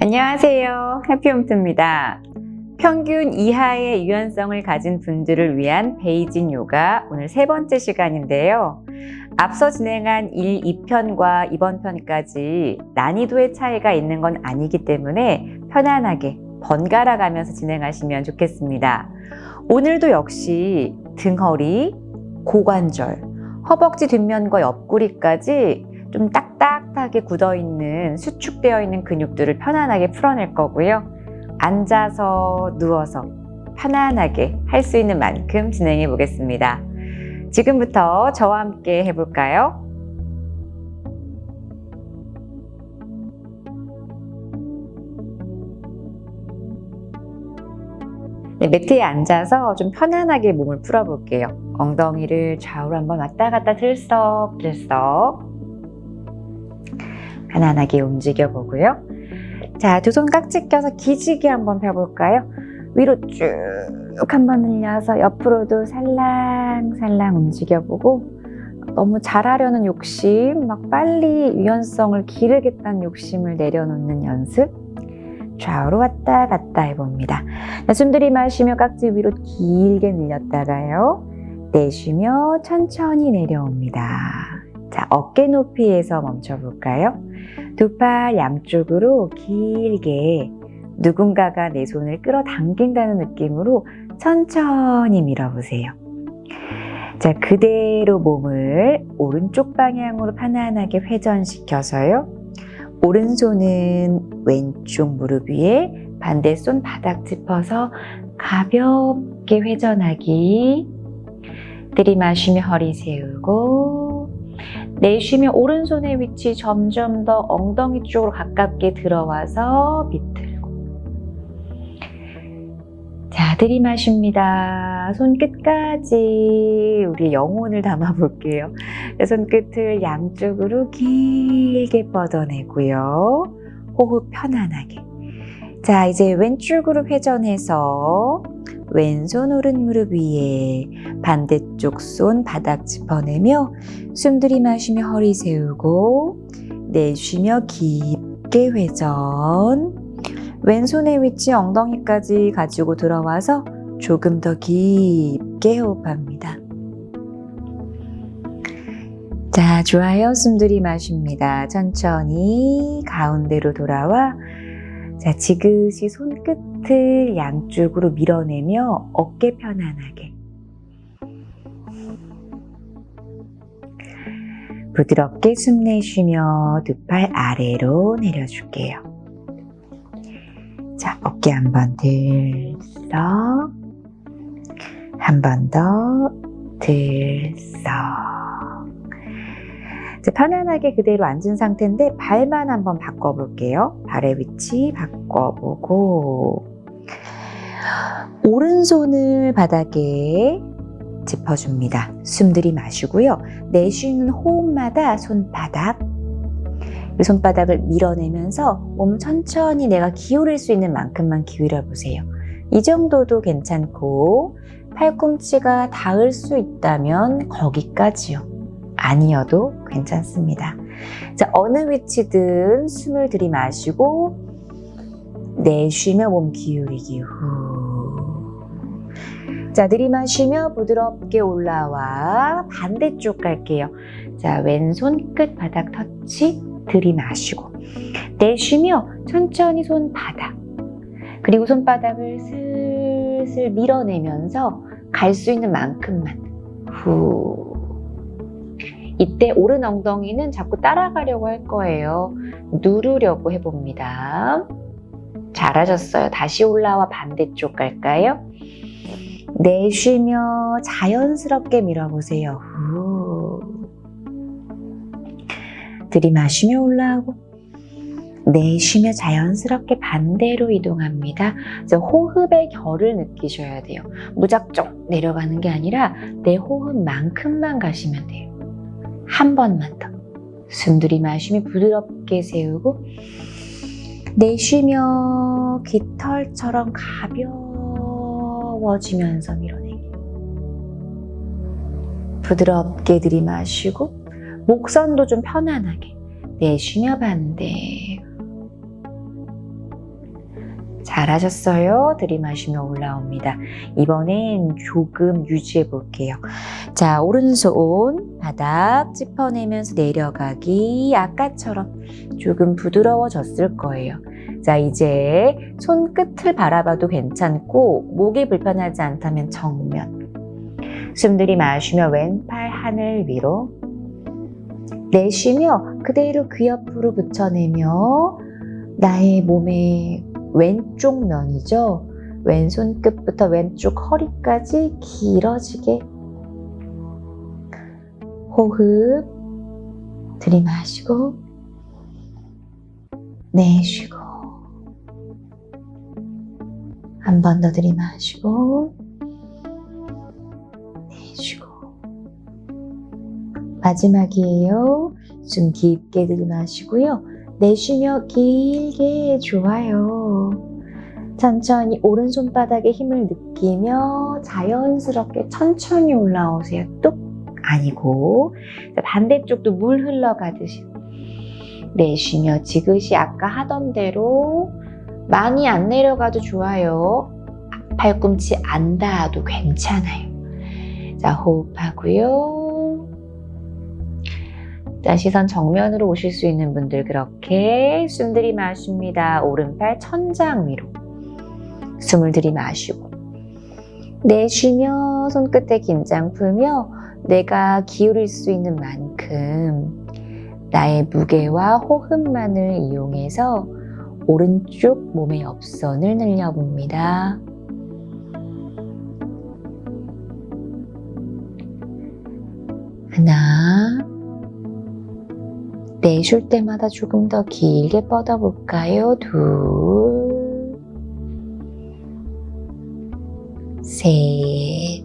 안녕하세요. 해피홈트입니다. 평균 이하의 유연성을 가진 분들을 위한 베이진 요가 오늘 세 번째 시간인데요. 앞서 진행한 1, 2편과 이번 편까지 난이도의 차이가 있는 건 아니기 때문에 편안하게 번갈아 가면서 진행하시면 좋겠습니다. 오늘도 역시 등허리, 고관절, 허벅지 뒷면과 옆구리까지 좀 딱딱하게 굳어 있는 수축되어 있는 근육들을 편안하게 풀어낼 거고요. 앉아서 누워서 편안하게 할 수 있는 만큼 진행해 보겠습니다. 지금부터 저와 함께 해볼까요? 네, 매트에 앉아서 좀 편안하게 몸을 풀어볼게요. 엉덩이를 좌우로 한번 왔다 갔다 들썩들썩 편안하게 움직여 보고요. 자, 두 손 깍지 껴서 기지개 한번 펴볼까요? 위로 쭉 한번 늘려서 옆으로도 살랑살랑 움직여보고 너무 잘하려는 욕심, 막 빨리 유연성을 기르겠다는 욕심을 내려놓는 연습. 좌우로 왔다 갔다 해봅니다. 자, 숨 들이마시며 깍지 위로 길게 늘렸다가요. 내쉬며 천천히 내려옵니다. 자, 어깨 높이에서 멈춰볼까요? 두 팔 양쪽으로 길게 누군가가 내 손을 끌어당긴다는 느낌으로 천천히 밀어보세요. 자, 그대로 몸을 오른쪽 방향으로 편안하게 회전시켜서요. 오른손은 왼쪽 무릎 위에 반대 손 바닥 짚어서 가볍게 회전하기. 들이마시며 허리 세우고 내쉬며 오른손의 위치 점점 더 엉덩이 쪽으로 가깝게 들어와서 비틀고. 자 들이마십니다. 손 끝까지 우리 영혼을 담아 볼게요. 손끝을 양쪽으로 길게 뻗어내고요. 호흡 편안하게. 자 이제 왼쪽으로 회전해서 왼손 오른 무릎 위에 반대쪽 손 바닥 짚어내며 숨 들이마시며 허리 세우고 내쉬며 깊게 회전 왼손의 위치 엉덩이까지 가지고 들어와서 조금 더 깊게 호흡합니다. 자, 좋아요. 숨 들이마십니다. 천천히 가운데로 돌아와 자, 지그시 손끝 을 양쪽으로 밀어내며 어깨 편안하게. 부드럽게 숨 내쉬며 두 팔 아래로 내려줄게요. 자, 어깨 한 번 들썩. 한 번 더 들썩. 이제 편안하게 그대로 앉은 상태인데 발만 한번 바꿔볼게요. 발의 위치 바꿔보고 오른손을 바닥에 짚어줍니다. 숨 들이마시고요. 내쉬는 호흡마다 손바닥 이 손바닥을 밀어내면서 몸 천천히 내가 기울일 수 있는 만큼만 기울여 보세요. 이 정도도 괜찮고 팔꿈치가 닿을 수 있다면 거기까지요. 아니어도 괜찮습니다. 자, 어느 위치든 숨을 들이마시고 내쉬며 몸 기울이기 후. 자, 들이마시며 부드럽게 올라와 반대쪽 갈게요. 자, 왼손 끝 바닥 터치 들이마시고 내쉬며 천천히 손바닥 그리고 손바닥을 슬슬 밀어내면서 갈 수 있는 만큼만 후 이때 오른 엉덩이는 자꾸 따라가려고 할 거예요. 누르려고 해봅니다. 잘하셨어요. 다시 올라와 반대쪽 갈까요? 내쉬며 자연스럽게 밀어보세요. 후. 들이마시며 올라오고 내쉬며 자연스럽게 반대로 이동합니다. 호흡의 결을 느끼셔야 돼요. 무작정 내려가는 게 아니라 내 호흡만큼만 가시면 돼요. 한 번만 더. 숨 들이마시며 부드럽게 세우고 내쉬며 깃털처럼 가벼 워지면서 밀어내기. 부드럽게 들이마시고 목선도 좀 편안하게 내쉬며 반대. 잘하셨어요. 들이마시며 올라옵니다. 이번엔 조금 유지해 볼게요. 자, 오른손 바닥 짚어내면서 내려가기. 아까처럼 조금 부드러워졌을 거예요. 자, 이제 손끝을 바라봐도 괜찮고, 목이 불편하지 않다면 정면. 숨 들이마시며 왼팔 하늘 위로. 내쉬며 그대로 귀 옆으로 붙여내며 나의 몸의 왼쪽 면이죠. 왼손 끝부터 왼쪽 허리까지 길어지게 호흡 들이마시고 내쉬고 한 번 더 들이마시고 내쉬고 마지막이에요. 숨 깊게 들이마시고요. 내쉬며 길게 좋아요. 천천히 오른손바닥에 힘을 느끼며 자연스럽게 천천히 올라오세요. 뚝 아니고 반대쪽도 물 흘러가듯이 내쉬며 지그시 아까 하던 대로 많이 안 내려가도 좋아요. 팔꿈치 안 닿아도 괜찮아요. 자, 호흡하고요. 자, 시선 정면으로 오실 수 있는 분들 그렇게 숨 들이마십니다. 오른팔 천장 위로. 숨을 들이마시고. 내쉬며 손끝에 긴장 풀며 내가 기울일 수 있는 만큼 나의 무게와 호흡만을 이용해서 오른쪽 몸의 옆선을 늘려봅니다. 하나, 내쉴 때마다 조금 더 길게 뻗어볼까요? 둘, 셋.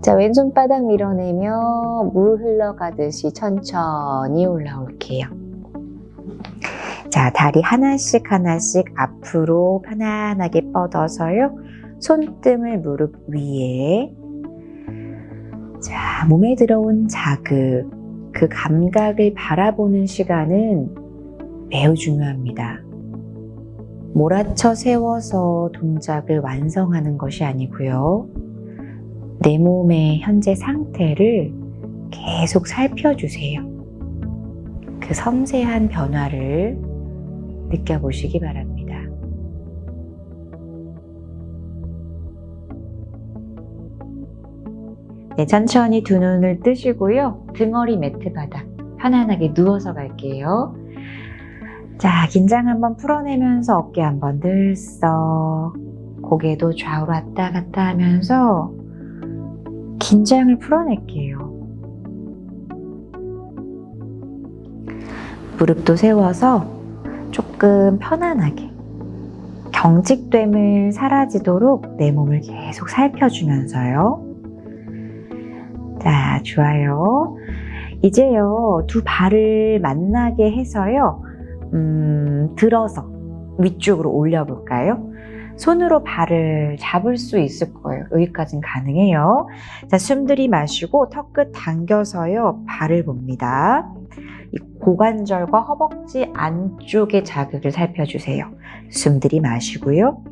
자, 왼손 바닥 밀어내며 물 흘러가듯이 천천히 올라올게요. 자, 다리 하나씩 하나씩 앞으로 편안하게 뻗어서요. 손등을 무릎 위에. 자, 몸에 들어온 자극, 그 감각을 바라보는 시간은 매우 중요합니다. 몰아쳐 세워서 동작을 완성하는 것이 아니고요. 내 몸의 현재 상태를 계속 살펴주세요. 그 섬세한 변화를 느껴보시기 바랍니다. 네, 천천히 두 눈을 뜨시고요. 등허리 매트 바닥 편안하게 누워서 갈게요. 자, 긴장 한번 풀어내면서 어깨 한번 들썩. 고개도 좌우로 왔다 갔다 하면서 긴장을 풀어낼게요. 무릎도 세워서 조금 편안하게 경직됨을 사라지도록 내 몸을 계속 살펴주면서요. 자, 좋아요. 이제요, 두 발을 만나게 해서요, 음, 들어서 위쪽으로 올려볼까요? 손으로 발을 잡을 수 있을 거예요. 여기까지는 가능해요. 자, 숨 들이마시고 턱 끝 당겨서요, 발을 봅니다. 이 고관절과 허벅지 안쪽의 자극을 살펴주세요. 숨 들이마시고요.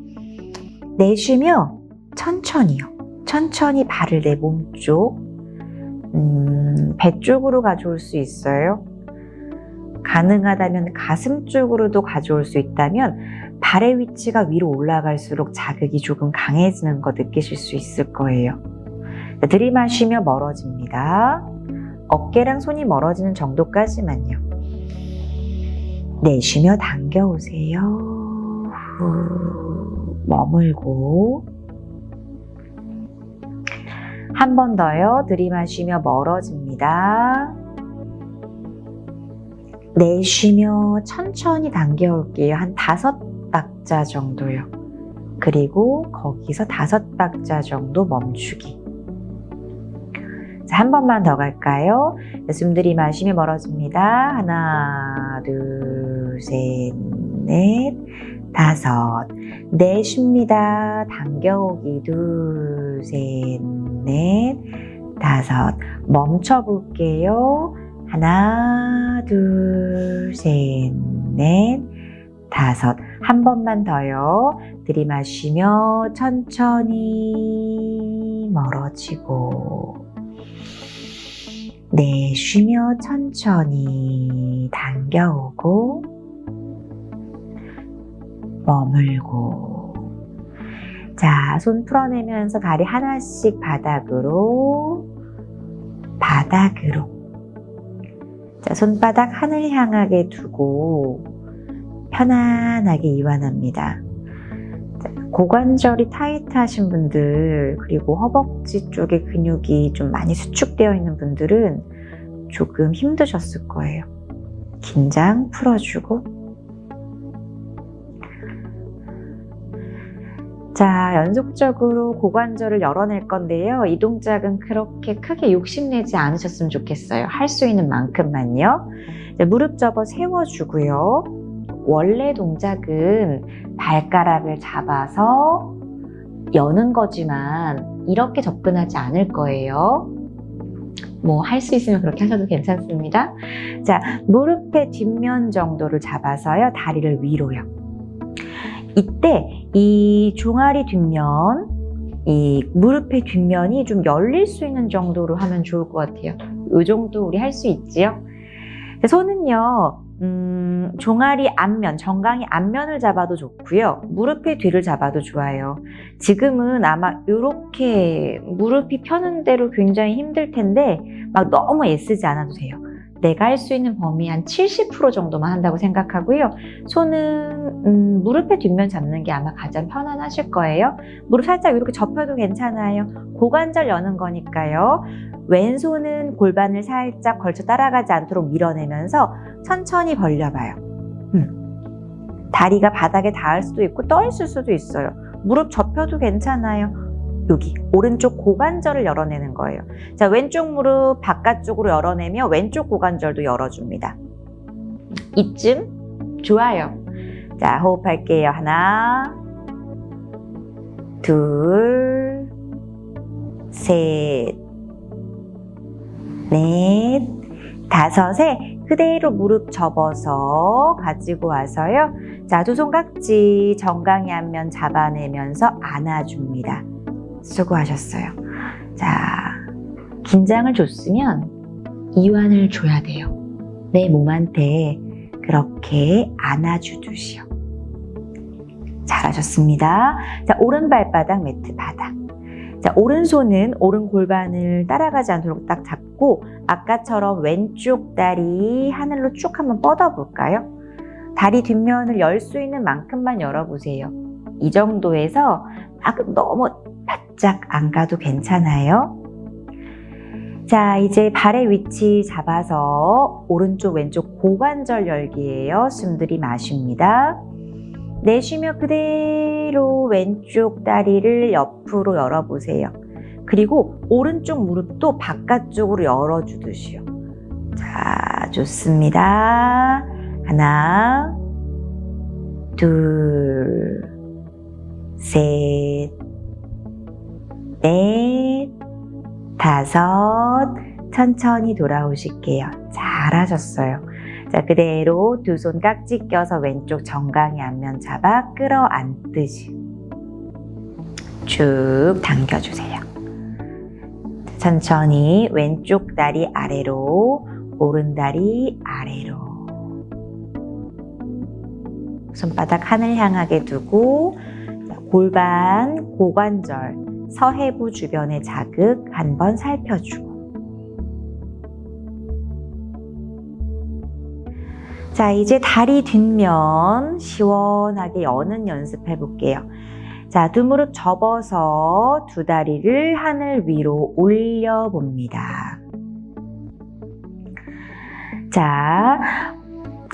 내쉬며 천천히요. 천천히 발을 내 몸쪽, 음, 배 쪽으로 가져올 수 있어요. 가능하다면 가슴 쪽으로도 가져올 수 있다면 발의 위치가 위로 올라갈수록 자극이 조금 강해지는 거 느끼실 수 있을 거예요. 들이마시며 멀어집니다. 어깨랑 손이 멀어지는 정도까지만요. 내쉬며 당겨오세요. 후, 머물고 한 번 더요. 들이마시며 멀어집니다. 내쉬며 천천히 당겨올게요. 한 다섯 박자 정도요. 그리고 거기서 다섯 박자 정도 멈추기. 자, 한 번만 더 갈까요? 숨 들이마시며 멀어집니다. 하나, 둘, 셋, 넷, 다섯. 내쉽니다. 당겨오기. 둘, 셋, 넷, 다섯. 멈춰볼게요. 하나, 둘, 셋, 넷, 다섯. 한 번만 더요. 들이마시며 천천히 멀어지고 내쉬며 천천히 당겨오고 머물고 자, 손 풀어내면서 다리 하나씩 바닥으로 바닥으로 자, 손바닥 하늘 향하게 두고 편안하게 이완합니다. 자, 고관절이 타이트하신 분들 그리고 허벅지 쪽에 근육이 좀 많이 수축되어 있는 분들은 조금 힘드셨을 거예요. 긴장 풀어주고 자, 연속적으로 고관절을 열어낼 건데요. 이 동작은 그렇게 크게 욕심내지 않으셨으면 좋겠어요. 할 수 있는 만큼만요. 자, 무릎 접어 세워주고요. 원래 동작은 발가락을 잡아서 여는 거지만 이렇게 접근하지 않을 거예요. 뭐 할 수 있으면 그렇게 하셔도 괜찮습니다. 자, 무릎의 뒷면 정도를 잡아서요. 다리를 위로요. 이때 이 종아리 뒷면, 이 무릎의 뒷면이 좀 열릴 수 있는 정도로 하면 좋을 것 같아요. 이 정도 우리 할 수 있지요? 손은요, 음, 종아리 앞면, 정강이 앞면을 잡아도 좋고요. 무릎의 뒤를 잡아도 좋아요. 지금은 아마 이렇게 무릎이 펴는 대로 굉장히 힘들 텐데 막 너무 애쓰지 않아도 돼요. 내가 할 수 있는 범위 한 70% 정도만 한다고 생각하고요. 손은 음, 무릎의 뒷면 잡는 게 아마 가장 편안하실 거예요. 무릎 살짝 이렇게 접혀도 괜찮아요. 고관절 여는 거니까요. 왼손은 골반을 살짝 걸쳐 따라가지 않도록 밀어내면서 천천히 벌려봐요. 음. 다리가 바닥에 닿을 수도 있고 떠 있을 수도 있어요. 무릎 접혀도 괜찮아요. 여기 오른쪽 고관절을 열어내는 거예요. 자, 왼쪽 무릎 바깥쪽으로 열어내며 왼쪽 고관절도 열어줍니다. 이쯤 좋아요. 자, 호흡할게요. 하나, 둘, 셋, 넷, 다섯에 그대로 무릎 접어서 가지고 와서요. 자, 두손 각지 정강이 한 면 잡아내면서 안아줍니다. 수고하셨어요. 자, 긴장을 줬으면 이완을 줘야 돼요. 내 몸한테 그렇게 안아주듯이요. 잘하셨습니다. 자, 오른 발바닥 매트 바닥. 자, 오른손은 오른 골반을 따라가지 않도록 딱 잡고 아까처럼 왼쪽 다리 하늘로 쭉 한번 뻗어 볼까요? 다리 뒷면을 열 수 있는 만큼만 열어보세요. 이 정도에서 막 너무 바짝 안 가도 괜찮아요. 자, 이제 발의 위치 잡아서 오른쪽, 왼쪽 고관절 열기예요. 숨 들이마십니다. 내쉬며 그대로 왼쪽 다리를 옆으로 열어보세요. 그리고 오른쪽 무릎도 바깥쪽으로 열어주듯이요. 자, 좋습니다. 하나, 둘, 셋, 넷, 다섯, 천천히 돌아오실게요. 잘하셨어요. 자, 그대로 두 손 깍지 껴서 왼쪽 정강이 앞면 잡아 끌어안듯이 쭉 당겨주세요. 천천히 왼쪽 다리 아래로, 오른 다리 아래로. 손바닥 하늘 향하게 두고 골반, 고관절, 서해부 주변의 자극 한번 살펴주고 자, 이제 다리 뒷면 시원하게 여는 연습해 볼게요. 자, 두 무릎 접어서 두 다리를 하늘 위로 올려 봅니다. 자,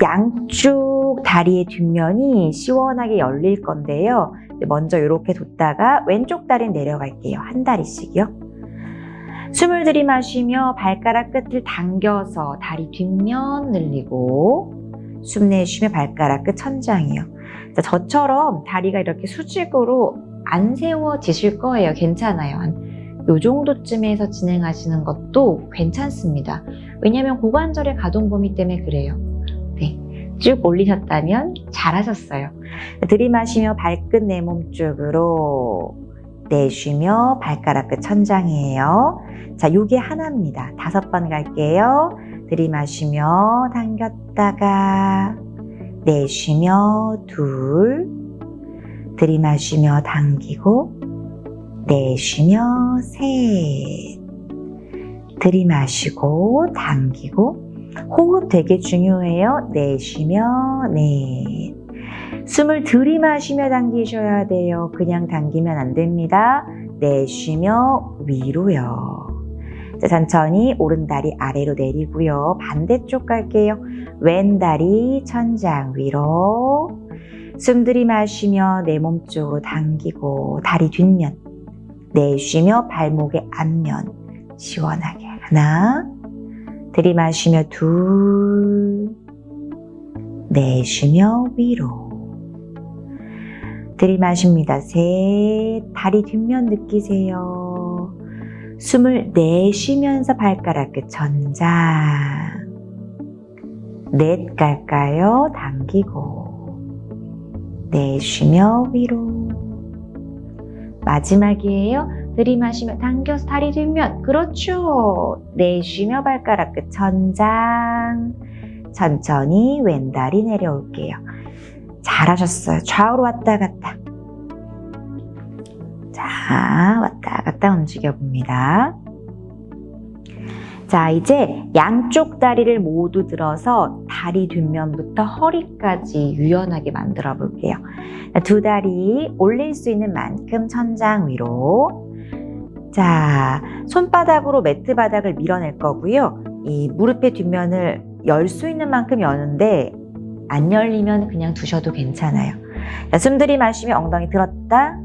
양쪽 다리의 뒷면이 시원하게 열릴 건데요. 먼저 이렇게 뒀다가 왼쪽 다리 내려갈게요. 한 다리씩요. 숨을 들이마시며 발가락 끝을 당겨서 다리 뒷면 늘리고 숨 내쉬며 발가락 끝 천장이요. 자, 저처럼 다리가 이렇게 수직으로 안 세워지실 거예요. 괜찮아요. 한 요 정도쯤에서 진행하시는 것도 괜찮습니다. 왜냐하면 고관절의 가동 범위 때문에 그래요. 네. 쭉 올리셨다면 잘하셨어요. 들이마시며 발끝 내 몸 쪽으로 내쉬며 발가락 끝 천장이에요. 자, 요게 하나입니다. 다섯 번 갈게요. 들이마시며 당겼다가 내쉬며 둘 들이마시며 당기고 내쉬며 셋 들이마시고 당기고 호흡 되게 중요해요. 내쉬며 넷 숨을 들이마시며 당기셔야 돼요. 그냥 당기면 안 됩니다. 내쉬며 위로요. 자, 천천히 오른다리 아래로 내리고요. 반대쪽 갈게요. 왼다리 천장 위로. 숨 들이마시며 내 몸 쪽으로 당기고 다리 뒷면. 내쉬며 발목의 앞면. 시원하게. 하나. 들이마시며 둘. 내쉬며 위로. 들이마십니다. 셋. 다리 뒷면 느끼세요. 숨을 내쉬면서 발가락 끝 전장. 넷 갈까요? 당기고. 내쉬며 위로. 마지막이에요. 들이마시며 당겨서 다리 뒷면. 그렇죠. 내쉬며 발가락 끝 전장. 천천히 왼다리 내려올게요. 잘하셨어요. 좌우로 왔다 갔다. 자, 왔다 갔다 움직여 봅니다. 자, 이제 양쪽 다리를 모두 들어서 다리 뒷면부터 허리까지 유연하게 만들어 볼게요. 두 다리 올릴 수 있는 만큼 천장 위로. 자, 손바닥으로 매트 바닥을 밀어낼 거고요. 이 무릎의 뒷면을 열 수 있는 만큼 여는데 안 열리면 그냥 두셔도 괜찮아요. 자, 숨 들이마시며 엉덩이 들었다,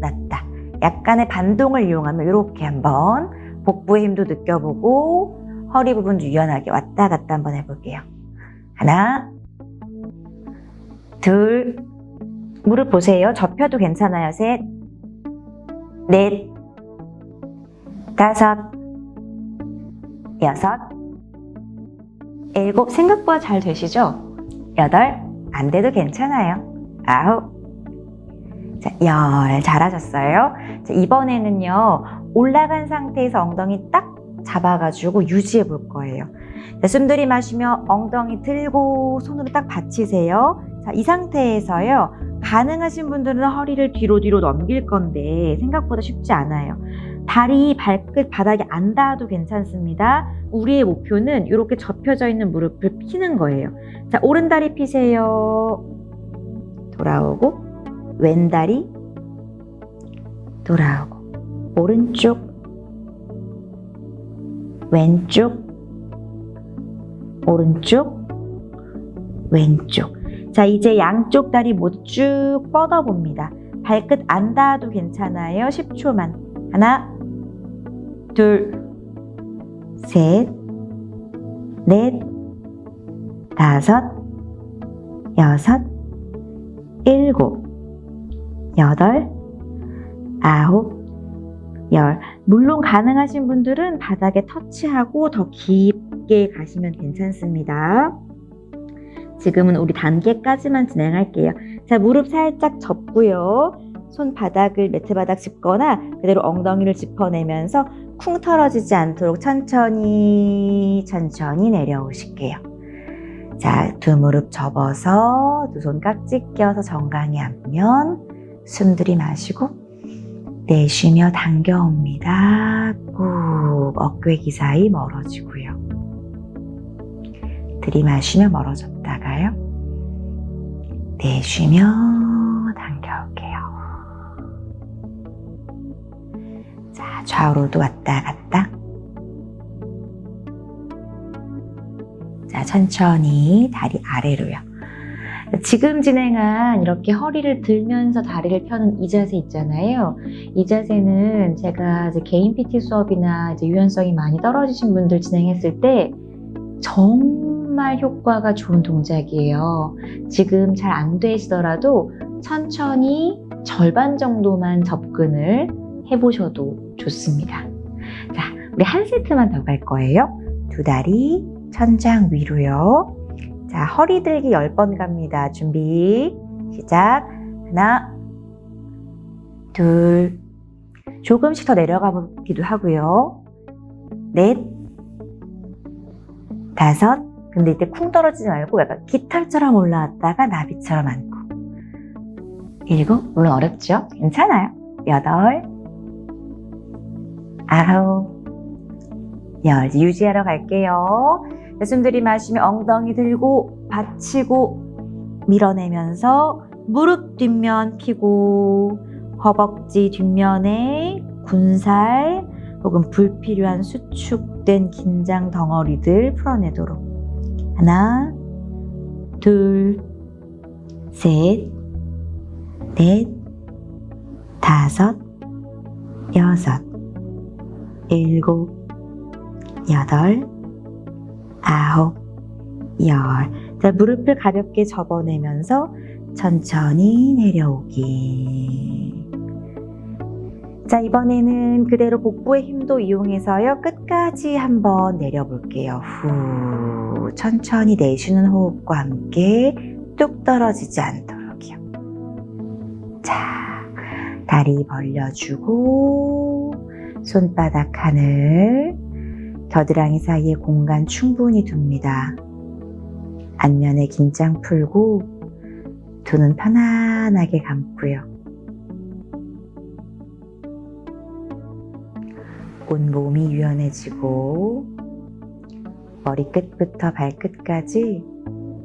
놨다. 약간의 반동을 이용하면 이렇게 한번 복부의 힘도 느껴보고 허리 부분도 유연하게 왔다 갔다 한번 해볼게요. 하나, 둘, 무릎 보세요. 접혀도 괜찮아요. 셋, 넷, 다섯, 여섯, 일곱. 생각보다 잘 되시죠? 여덟, 안 돼도 괜찮아요. 아홉, 자, 열, 잘하셨어요. 자, 이번에는요, 올라간 상태에서 엉덩이 딱 잡아가지고 유지해 볼 거예요. 자, 숨 들이마시며 엉덩이 들고 손으로 딱 받치세요. 자, 이 상태에서요, 가능하신 분들은 허리를 뒤로 뒤로 넘길 건데 생각보다 쉽지 않아요. 다리 발끝 바닥에 안 닿아도 괜찮습니다. 우리의 목표는 이렇게 접혀져 있는 무릎을 피는 거예요. 자, 오른 다리 피세요. 돌아오고, 왼다리 돌아오고, 오른쪽, 왼쪽, 오른쪽, 왼쪽. 자, 이제 양쪽 다리 모두 쭉 뻗어 봅니다. 발끝 안 닿아도 괜찮아요. 10초만. 하나, 둘, 셋, 넷, 다섯, 여섯, 일곱, 여덟, 아홉, 열. 물론 가능하신 분들은 바닥에 터치하고 더 깊게 가시면 괜찮습니다. 지금은 우리 단계까지만 진행할게요. 자, 무릎 살짝 접고요. 손 바닥을 매트 바닥 짚거나 그대로 엉덩이를 짚어내면서 쿵 털어지지 않도록 천천히 천천히 내려오실게요. 자, 두 무릎 접어서 두 손 깍지 껴서 정강이 앞면 숨 들이마시고 내쉬며 당겨옵니다. 꾹 어깨 사이 멀어지고요. 들이마시며 멀어졌다가요. 내쉬며 당겨올게요. 자, 좌우로도 왔다 갔다. 자, 천천히 다리 아래로요. 지금 진행한 이렇게 허리를 들면서 다리를 펴는 이 자세 있잖아요. 이 자세는 제가 이제 개인 PT 수업이나 이제 유연성이 많이 떨어지신 분들 진행했을 때 정말 효과가 좋은 동작이에요. 지금 잘 안 되시더라도 천천히 절반 정도만 접근을 해보셔도 좋습니다. 자, 우리 한 세트만 더 갈 거예요. 두 다리 천장 위로요. 자, 자, 허리 들기 10번 갑니다. 준비. 시작. 하나, 둘, 조금씩 더 내려가 보기도 하고요. 넷, 다섯, 근데 이때 쿵 떨어지지 말고 약간 깃털처럼 올라왔다가 나비처럼 앉고. 일곱, 물론 어렵죠? 괜찮아요. 여덟, 아홉, 열. 유지하러 갈게요. 자, 숨 들이 마시면 엉덩이 들고 받치고 밀어내면서 무릎 뒷면 펴고 허벅지 뒷면에 군살 혹은 불필요한 수축된 긴장 덩어리들 풀어내도록. 하나 둘 셋, 넷, 다섯, 여섯, 일곱, 여덟, 아홉, 열. 자, 무릎을 가볍게 접어내면서 천천히 내려오기. 자, 이번에는 그대로 복부의 힘도 이용해서요. 끝까지 한번 내려볼게요. 후. 천천히 내쉬는 호흡과 함께 뚝 떨어지지 않도록요. 자, 다리 벌려주고, 손바닥 하늘, 겨드랑이 사이에 공간 충분히 둡니다. 안면에 긴장 풀고 두 눈 편안하게 감고요. 온 몸이 유연해지고 머리끝부터 발끝까지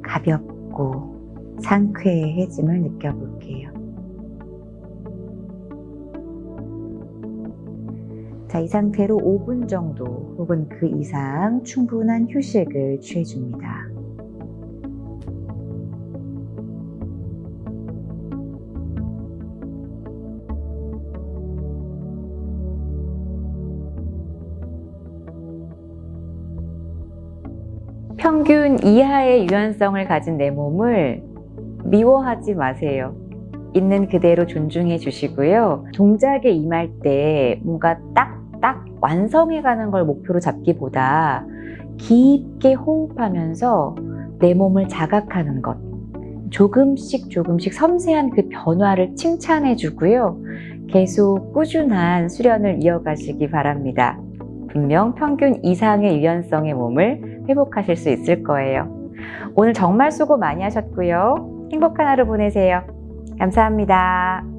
가볍고 상쾌해짐을 느껴볼게요. 자, 이 상태로 5분 정도 혹은 그 이상 충분한 휴식을 취해줍니다. 평균 이하의 유연성을 가진 내 몸을 미워하지 마세요. 있는 그대로 존중해 주시고요. 동작에 임할 때 뭔가 딱딱 완성해 가는 걸 목표로 잡기보다 깊게 호흡하면서 내 몸을 자각하는 것. 조금씩 조금씩 섬세한 그 변화를 칭찬해 주고요. 계속 꾸준한 수련을 이어가시기 바랍니다. 분명 평균 이상의 유연성의 몸을 회복하실 수 있을 거예요. 오늘 정말 수고 많이 하셨고요. 행복한 하루 보내세요. 감사합니다.